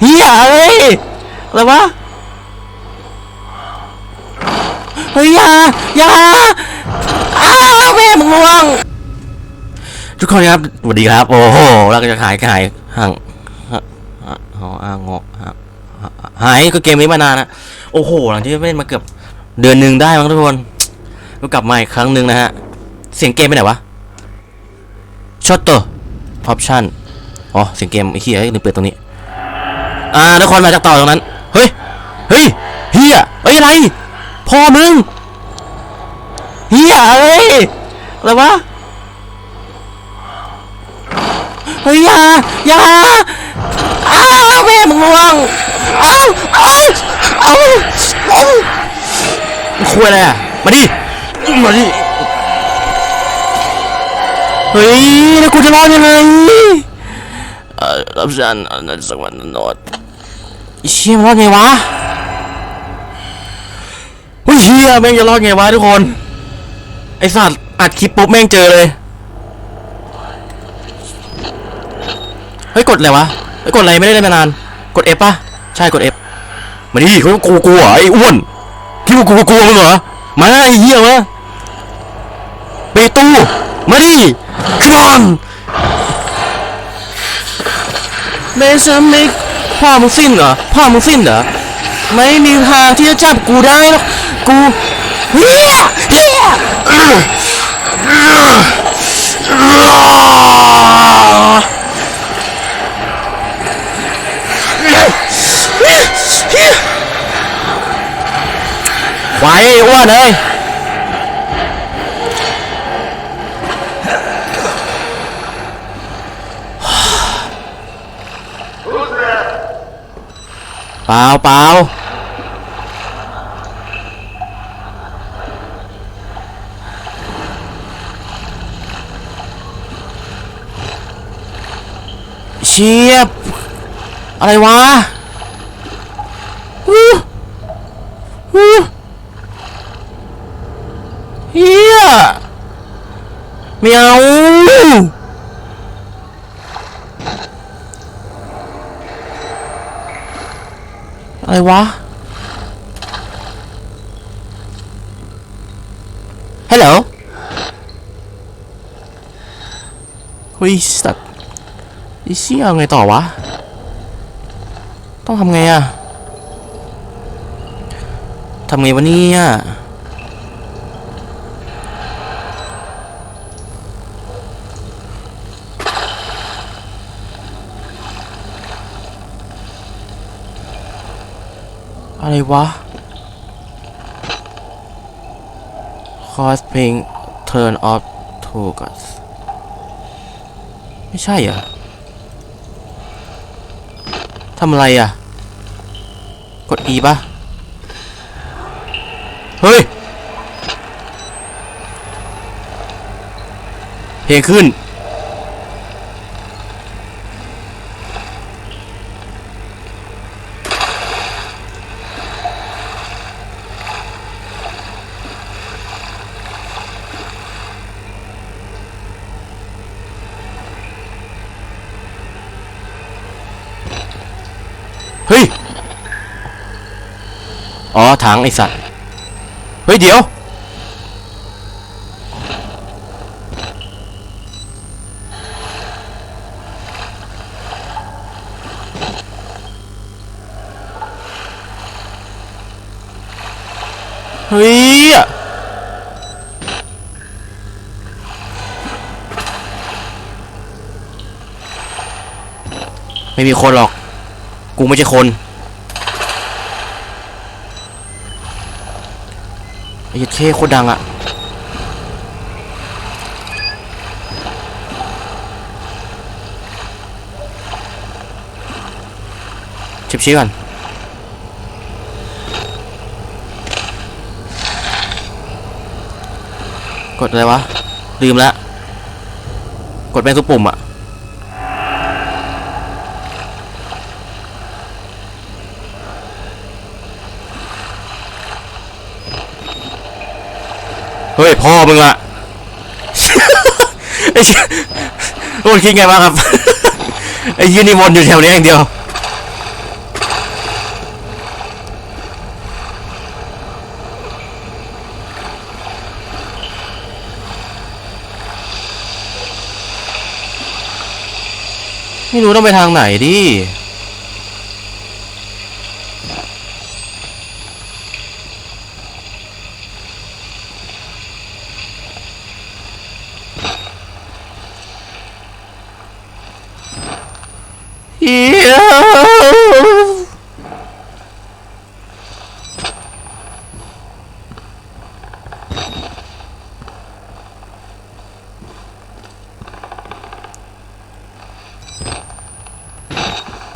เฮียเอ้ยอะไรวะเฮ้ยอย่าอย่าอ้าวแม่มึงล่วงทุกคนครับสวัสดีครับ โอ้โหเราก็จะขายขายห่างฮะฮะฮะอ่างงฮะหายก็เกมนี้มานานนะโอ้โห หลังที่เล่นมาเกือบเดือนหนึ่งได้มั้งทุกคนก็กลับมาอีกครั้งหนึ่งนะฮะ เสียงเกมไปไหนวะช็อตเตอร์ออปชั่นอ๋อ เสียงเกมไอ้เหี้ยลืมเปิดตรงนี้ อ่าทุกคนมาจากต่อตรงนั้น เฮ้ย เฮ้ยเฮียเฮ้ยอะไร พ่อมึงเฮียเอ้ย อะไรวะ เฮ้ยอย่าอย่าอ้าวแม่มึงล่วงอ้าวอ้าวอ้าวอ้าวคุยอะไรอะ มาดิ มาดิ เฮ้ย แล้วกูจะรอดยังไง รับฉันอันนั้นสักวันนอดไอ้เชี่ยมันรอดไงวะเฮ้ยเฮียแม่งจะรอดไงวะทุกคน ไอสัตว์อัดคลิปปุ๊บแม่งเจอเลย เฮ้ยกดอะไรวะเฮ้ยกดอะไรไม่ได้เล่นมานาน กด F ป่ะ ใช่กด F มาดิเขากูกูเหรอไอ้อ้วนคิดว่ากูกลัวมึงเหรอ มาไอ้เหี้ยวะเปตู้ มาดิ come on เมซัมมิกพ่อมึงสิ้นเหรอ พ่อมึงสิ้นเหรอ ไม่มีทางที่จะจับกูได้หรอก กูเฮียเฮียควายไอ้อ้วนเอ้ย เปล่าเปล่าเชียบ อะไรวะฮู้ฮู้เฮียไม่เอา อะไรวะฮัลโหลเฮ้ยสัตว์ไอ้เชี่ยเอาไงต่อวะ ต้องทำไงอะทำไงวะเนี่ย อะไรวะ cause ping turn off to gas ไม่ใช่เหรอทำอะไรอะ กด E ปะเฮ้ย เพลงขึ้น เฮ้ย อ๋อถังไอสัตว์ เฮ้ย เดี๋ยว เฮ้ยไม่มีคนหรอก กูไม่ใช่คนไอ้เหี้ยเท่โคตรดังอะชิบชี้ก่อนกดอะไรวะ ลืมแล้ว กดแม่งทุกปุ่มอะ เฮ้ยพ่อมึงละไอ้โอ้คิดไงบ้างครับ ไอ้ยืนนี่วนอยู่แถวนี้อย่างเดียว ไม่รู้ต้องไปทางไหนดิ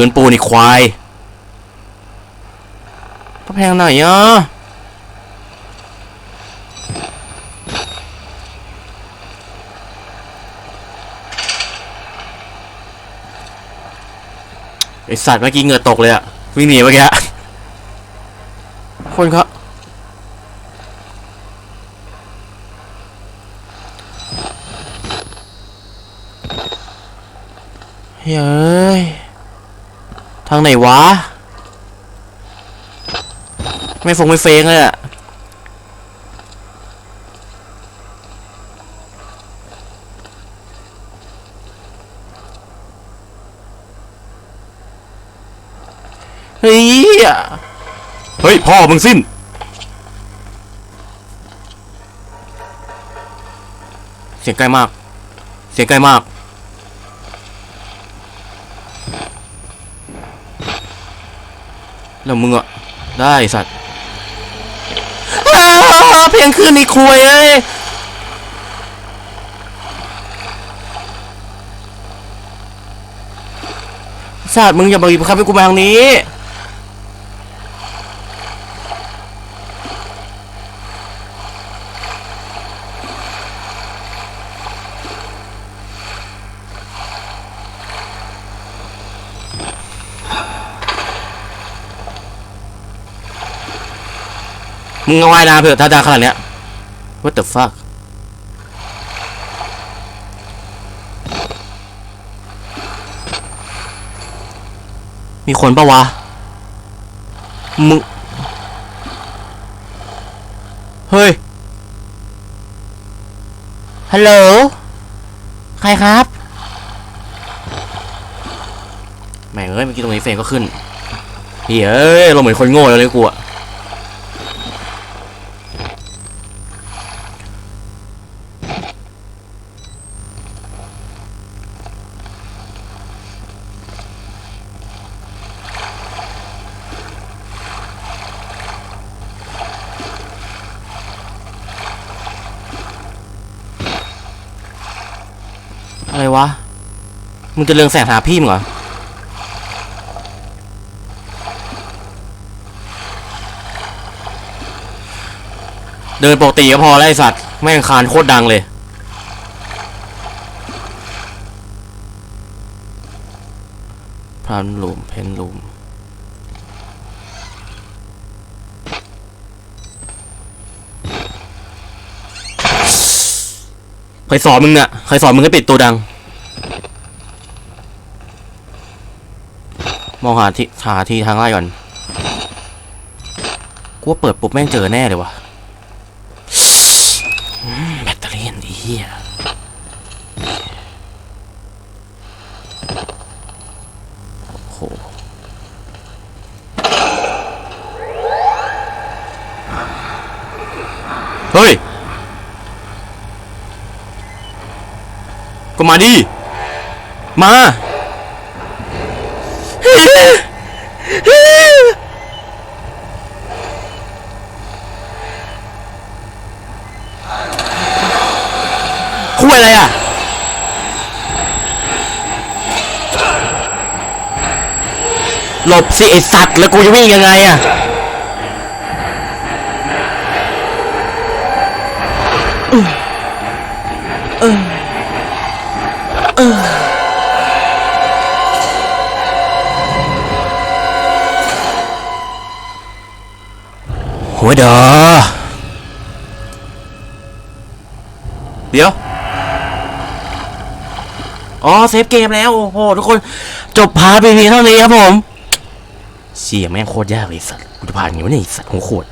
พื้นปูนี่ควายกระแพงไหนอะไอสัตว์เมื่อกี้เหงื่อตกเลยอะวิ่งหนีเมื่อกี้คนเขาเฮ้ย ทาง ไหนวะ ไม่ฟงไม่เฟงเลยอะเฮ้ยอะเฮ้ย พ่อมึงสิ้น เสียงใกล้มาก เสียงใกล้มาก แล้วมึงอะ ได้สัตว์เพียงคืนนี้คุยเอ้ยสัตว์มึงอย่ามาบีบคับให้กูมาทางนี้ มึงเอาว่ายน้ำเถอะถ้าดังขนาดเนี้ย What the fuck มีคนปะวะ มึง เฮ้ย ฮัลโหล ใครครับ แม่งเอ้ยเมื่อกี้ตรงนี้เฟรมก็ขึ้นเฮ้ยเอ้ย เราเหมือนคนโง่เลยกูอะ อะไรวะ มึงจะเรืองแสงหาพี่มึงเหรอ เดินปกติก็พอแล้วไอสัตว์ แม่งคานโคตรดังเลย พรานลุมเพนลุม ใครสอนมึงเนี่ยใครสอนมึงให้ปิดตัวดัง มองหาที่หาที่ทางไล่ก่อนกูว่าเปิดปุ๊บแม่งเจอแน่เลยวะแบตเตอรี่อันดีเหี้ยโหเฮ้ย ก็มาดิ มา คุยอะไรอะ หลบสิไอสัตว์แล้วกูจะวิ่งยังไงอะ วดอเดี๋ยว อ๋อเซฟเกมแล้ว โอ้โห ทุกคน จบพาร์ทไปเพียงเท่านี้ครับผม เชี่ยแม่งโคตรยากเลยสัตว์กูจะผ่านอย่างนี้วะเนี่ยไอ้สัตว์หัวโคตร